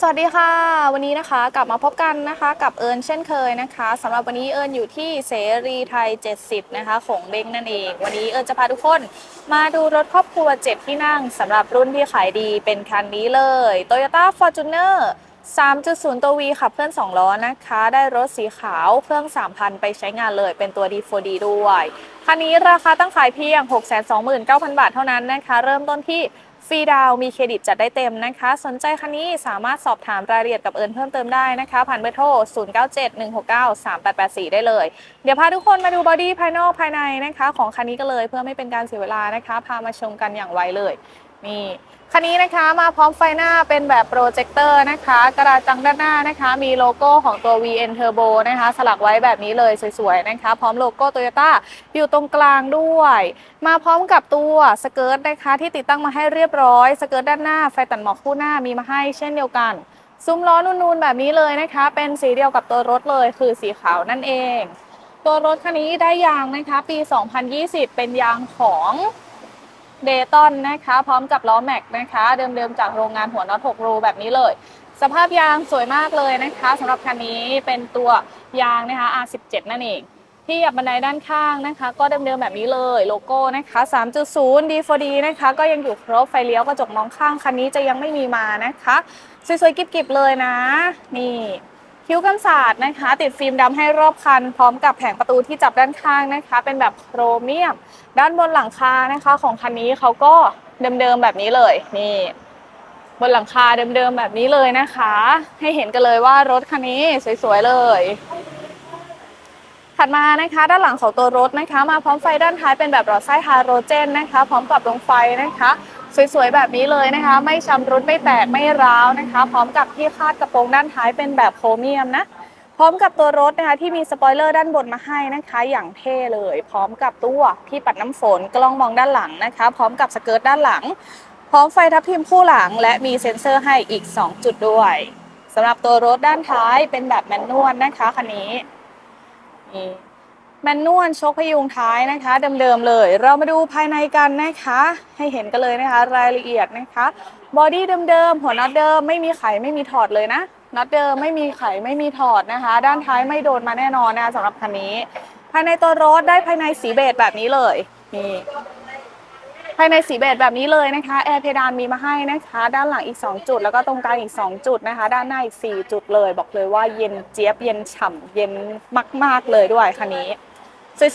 สวัสดีค่ะ วันนี้นะคะกลับมาพบกันนะคะกับเอิญเช่นเคยนะคะสำหรับวันนี้เอิญอยู่ที่เสรีไทย 70 นะคะ ของเบ้งนั่นเอง วันนี้เอิญจะพาทุกคนมาดูรถครอบครัว 7 ที่นั่งสำหรับรุ่นที่ขายดีเป็นคันนี้เลย Toyota Fortuner 3.0 ตัว V ขับเคลื่อน 2 ล้อนะคะ ได้รถสีขาวเครื่อง 3,000 ไปใช้งานเลยเป็นตัว D4D ด้วย คันนี้ราคาตั้งขายเพียง 629,000 บาทเท่านั้นนะคะ เริ่มต้นที่ ฟรีดาวมีเครดิตจัดได้เต็มนะคะ สนใจคันนี้สามารถสอบถามรายละเอียดกับเอิญเพิ่มเติมได้นะคะ ผ่านเบอร์โทร 0971693884 ได้เลย เดี๋ยวพาทุกคนมาดูบอดี้ภายนอกภายในนะคะ ของคันนี้กันเลยเพื่อไม่เป็นการเสียเวลานะคะ พามาชมกันอย่างไวเลย นี่คันนี้นะคะมาพร้อมไฟหน้าเป็นแบบโปรเจคเตอร์นะคะ กระดาษจังด้านหน้านะคะ มีโลโก้ของตัว VN Turbo นะคะ สลักไว้แบบนี้เลยสวยๆนะคะ พร้อมโลโก้โตโยต้าอยู่ตรงกลางด้วย มาพร้อมกับตัวสเกิร์ตนะคะ ที่ติดตั้งมาให้เรียบร้อยสเกิร์ตด้านหน้าไฟตัดหมอกคู่หน้ามีมาให้เช่นเดียวกันซุ้มล้อนูนๆแบบนี้เลยนะคะ เป็นสีเดียวกับตัวรถเลยคือสีขาวนั่นเอง ตัวรถคันนี้ได้ยางนะคะ ปี 2020 เป็นยางของ เดตอนนะคะ พร้อมกับล้อแม็กนะคะ เดิมๆจากโรงงานหัวน็อต6รูแบบนี้เลย สภาพยางสวยมากเลยนะคะสำหรับคันนี้เป็นตัวยางนะคะ R17 นั่นเองที่หยับบันไดด้านข้างนะคะ ก็เดิมๆแบบนี้เลยโลโก้นะคะ 3.0 D4D นะคะ ก็ยังอยู่ครบไฟเลี้ยวกระจกมองข้างคันนี้จะยังไม่มีมานะคะ สวยๆกิบๆเลยนะ นี่ คิ้วกันศาสตร์นะคะ ติดฟิล์มดำให้รอบคัน พร้อมกับแผงประตูที่จับด้านข้างนะคะ เป็นแบบโครเมียม ด้านบนหลังคานะคะ ของคันนี้เขาก็เดิมๆแบบนี้เลยนี่ บนหลังคาเดิมๆแบบนี้เลยนะคะ ให้เห็นกันเลยว่ารถคันนี้สวยๆเลยถัดมานะคะ ด้านหลังของตัวรถนะคะ มาพร้อมไฟด้านท้ายเป็นแบบหลอดไส้ฮาโลเจนนะคะ พร้อมกับดวงไฟนะคะ สวยๆ แบบนี้เลยนะคะ ไม่ชำรุดไม่แตกไม่ร้าวนะคะ พร้อมกับที่คาดกระโปรงด้านท้ายเป็นแบบโครเมียมนะพร้อมกับตัวรถนะคะที่มีสปอยเลอร์ด้านบนมาให้นะคะ อย่างเท่เลย พร้อมกับตัวที่ปัดน้ำฝนกล้องมองด้านหลังนะคะ พร้อมกับสเกิร์ตด้านหลัง พร้อมไฟทับทิมคู่หลัง และมีเซ็นเซอร์ให้อีก 2 จุดด้วยสำหรับตัวรถด้านท้ายเป็นแบบแมนนวลนะคะคันนี้นี่ แมนนวลโชคพยุงท้ายนะคะ เดิมๆเลย เรามาดูภายในกันนะคะ ให้เห็นกันเลยนะคะ รายละเอียดนะคะบอดี้เดิมๆหัวน็อตเดิมไม่มีไขไม่มีถอดเลยนะน็อตเดิมไม่มีไขไม่มีถอดนะคะ ด้านท้ายไม่โดนมาแน่นอนนะสำหรับคันนี้ ภายในตัวรถได้ภายในสีเบจแบบนี้เลยนี่ภายในสีเบจแบบนี้เลยนะคะแอร์เพดานมีมาให้นะคะ ด้านหลังอีก 2 จุด แล้วก็ตรงกลางอีก 2 จุดนะคะ ด้านหน้าอีก 4 จุดเลย บอกเลยว่าเย็นเจี๊ยบเย็นฉ่ำเย็นมาก ๆเลยด้วยคันนี้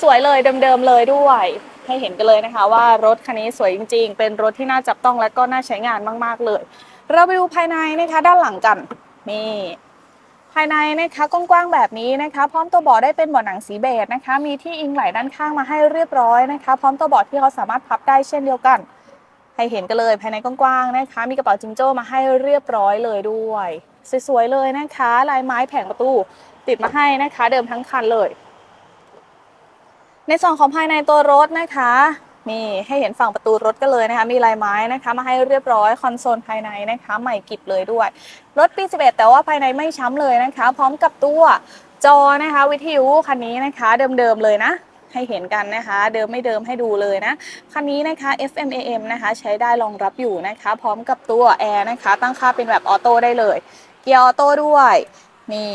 สวยๆเลยเดิมๆเลยด้วย ให้เห็นกันเลยนะคะว่ารถคันนี้สวยจริง ๆ เป็นรถที่น่าจับต้องและก็น่าใช้งานมากๆเลย เราไปดูภายในนะคะด้านหลังกันนี่ภายในนะคะกว้างๆแบบนี้นะคะ พร้อมตัวเบาะได้เป็นเบาะหนังสีเบจนะคะ มีที่อิงไหลด้านข้างมาให้เรียบร้อยนะคะ พร้อมตัวเบาะที่เขาสามารถพับได้เช่นเดียวกัน ให้เห็นกันเลยภายในกว้างๆนะคะ มีกระเป๋าจิงโจ้มาให้เรียบร้อยเลยด้วย สวยๆเลยนะคะ ลายไม้แผงประตู ติดมาให้นะคะ เดิมทั้งคันเลย ในส่วนของภายในตัวรถนะคะนี่ให้เห็นฝั่งประตูรถกันเลยนะคะ มีลายไม้นะคะ มาให้เรียบร้อยคอนโซลภายในนะคะ ใหม่กิบเลยด้วย รถปี 11 แต่ว่าภายในไม่ช้ำเลยนะคะ พร้อมกับตัวจอนะคะ วิทยุคันนี้นะคะ เดิมๆเลยนะให้เห็นกันนะคะ เดิมไม่เดิมให้ดูเลยนะ คันนี้นะคะ FM AM นะคะ ใช้ได้รองรับอยู่นะคะ พร้อมกับตัวแอร์นะคะ ตั้งค่าเป็นแบบออโต้ได้เลย เกียร์ออโต้ด้วยนี่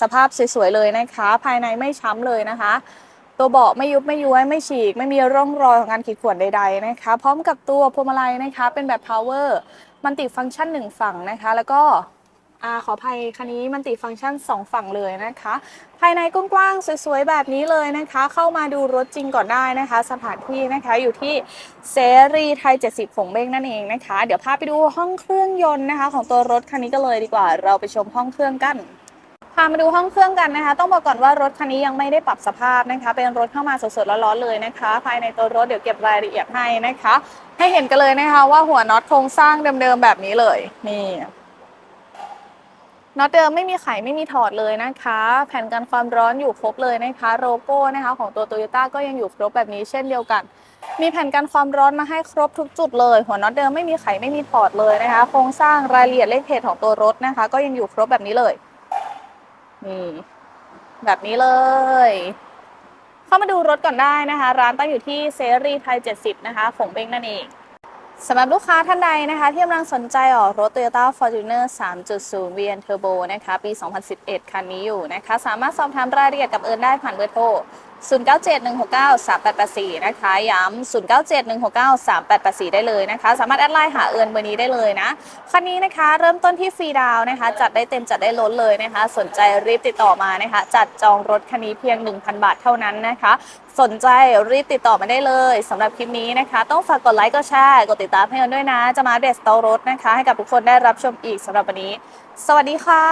สภาพสวยๆเลยนะคะ ภายในไม่ช้ำเลยนะคะ ตัวเบาะไม่ยุบไม่ย้วยไม่ฉีก ไม่มีร่องรอยของการขีดข่วนใดๆนะคะ พร้อมกับตัวพวงมาลัยนะคะ เป็นแบบ power มันติฟังก์ชันหนึ่งฝั่งนะคะ แล้วก็อาขออภัยคันนี้มันติฟังก์ชัน 2 ฝั่งเลยนะคะ ภายในกว้างๆสวยๆแบบนี้เลยนะคะ เข้ามาดูรถจริงก่อนได้นะคะ สถานที่นะคะอยู่ที่เสรีไทย 70ของเบ้งนั่นเองนะคะ เดี๋ยวพาไปดูห้องเครื่องยนต์นะคะ ของตัวรถคันนี้กันเลยดีกว่า เราไปชมห้องเครื่องกัน พามาดูห้องเครื่องกันนะคะ ต้องบอกก่อนว่ารถคันนี้ยังไม่ได้ปรับสภาพนะคะ เป็นรถเข้ามาสดๆร้อนๆเลยนะคะ ภายในตัวรถเดี๋ยวเก็บรายละเอียดให้นะคะ ให้เห็นกันเลยนะคะ ว่าหัวน็อตโครงสร้างเดิมๆแบบนี้เลยนี่น็อตเดิมไม่มีไขไม่มีถอดเลยนะคะ แผ่นกันความร้อนอยู่ครบเลยนะคะโลโก้นะคะ ของตัวโตโยต้าก็ยังอยู่ครบแบบนี้เช่นเดียวกัน มีแผ่นกันความร้อนมาให้ครบทุกจุดเลย หัวน็อตเดิมไม่มีไขไม่มีถอดเลยนะคะ โครงสร้างรายละเอียดเลขเพจของตัวรถนะคะ ก็ยังอยู่ครบแบบนี้เลย นี่แบบนี้เลย เข้ามาดูรถก่อนได้นะคะ ร้านตั้งอยู่ที่เซรีไทย 70 นะคะฝงเบ้งนั่นเองสำหรับลูกค้าท่านใดนะคะ ที่กำลังสนใจออกรถ Toyota Fortuner 3.0 VN Turbo นะคะ ปี 2011 คันนี้อยู่นะคะ สามารถสอบถามรายละเอียดกับเอิญได้ผ่านเบอร์โทร0971693884 นะคะย้ำ0971693884 ได้เลยนะคะ สามารถแอดไลน์หาเอิญเบอร์นี้ได้เลยนะ คันนี้นะคะเริ่มต้นที่ฟรีดาวนะคะ จัดได้เต็มจัดได้ล้นเลยนะคะ สนใจรีบติดต่อมานะคะ จัดจองรถคันนี้เพียง 1,000 บาทเท่านั้นนะคะ สนใจรีบติดต่อมาได้เลยสำหรับคลิปนี้นะคะ ต้องฝากกดไลค์กดแชร์กดติดตามให้กันด้วยนะ จะมาเดตสตอรถนะคะ ให้กับทุกคนได้รับชมอีกสำหรับวันนี้ สวัสดีค่ะ